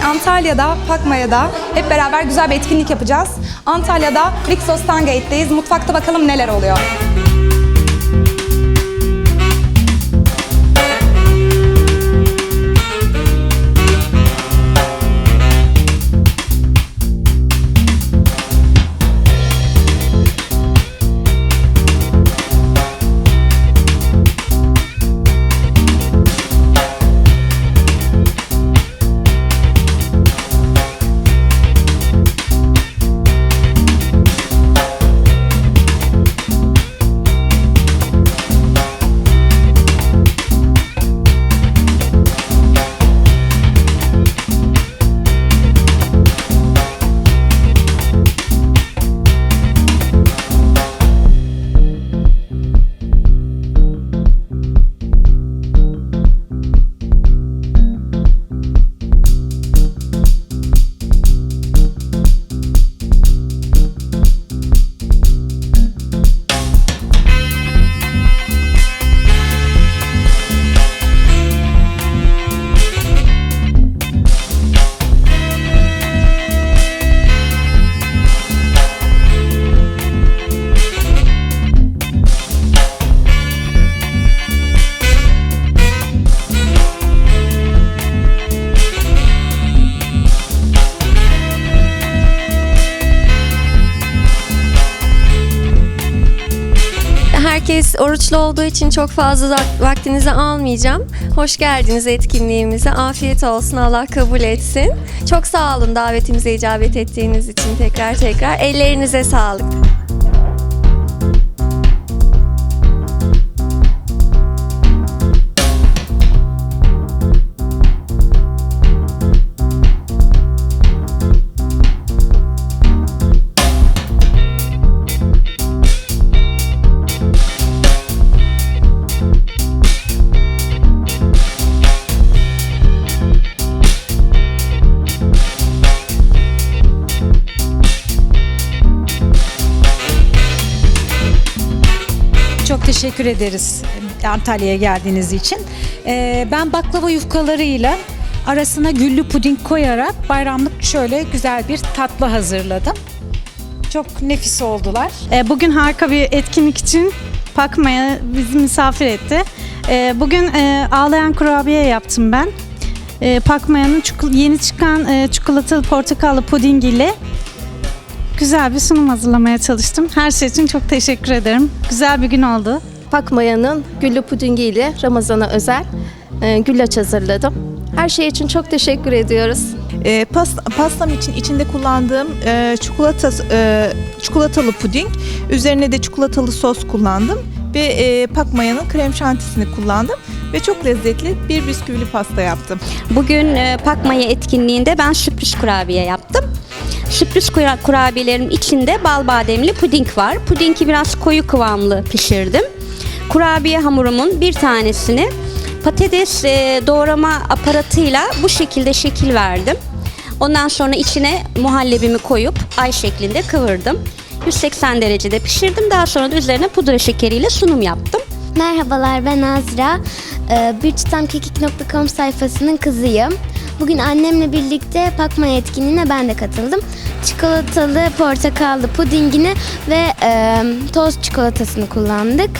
Antalya'da, Pakmaya'da hep beraber güzel bir etkinlik yapacağız. Antalya'da Rixos Tangate'deyiz. Mutfakta bakalım neler oluyor. Herkes oruçlu olduğu için çok fazla vak- vaktinizi almayacağım. Hoş geldiniz etkinliğimize. Afiyet olsun. Allah kabul etsin. Çok sağ olun davetimize icabet ettiğiniz için tekrar tekrar. Ellerinize sağlık. Teşekkür ederiz Antalya'ya geldiğiniz için. Ee, ben baklava yufkalarıyla arasına güllü puding koyarak bayramlık şöyle güzel bir tatlı hazırladım. Çok nefis oldular. E, Bugün harika bir etkinlik için Pakmaya bizi misafir etti. E, Bugün e, ağlayan kurabiye yaptım ben. E, Pakmaya'nın yeni çıkan e, çikolatalı portakallı puding ile güzel bir sunum hazırlamaya çalıştım. Her şey için çok teşekkür ederim. Güzel bir gün oldu. Pakmaya'nın güllü pudingi ile Ramazan'a özel e, güllaç hazırladım. Her şey için çok teşekkür ediyoruz. E, pas- pastam için içinde kullandığım e, çikolata e, çikolatalı puding, üzerine de çikolatalı sos kullandım ve e, Pakmaya'nın krem şantisini kullandım ve çok lezzetli bir bisküvili pasta yaptım. Bugün e, Pakmaya etkinliğinde ben sürpriz kurabiye yaptım. Sürpriz kura- kurabiyelerin içinde bal bademli puding var. Pudingi biraz koyu kıvamlı pişirdim. Kurabiye hamurumun bir tanesini patates e, doğrama aparatıyla bu şekilde şekil verdim. Ondan sonra içine muhallebimi koyup ay şeklinde kıvırdım. 180 derecede pişirdim. Daha sonra da üzerine pudra şekeriyle sunum yaptım. Merhabalar ben Azra. Ee, sayfasının kızıyım. Bugün annemle birlikte Pakmaya etkinliğine ben de katıldım. Çikolatalı, portakallı pudingini ve e, toz çikolatasını kullandık.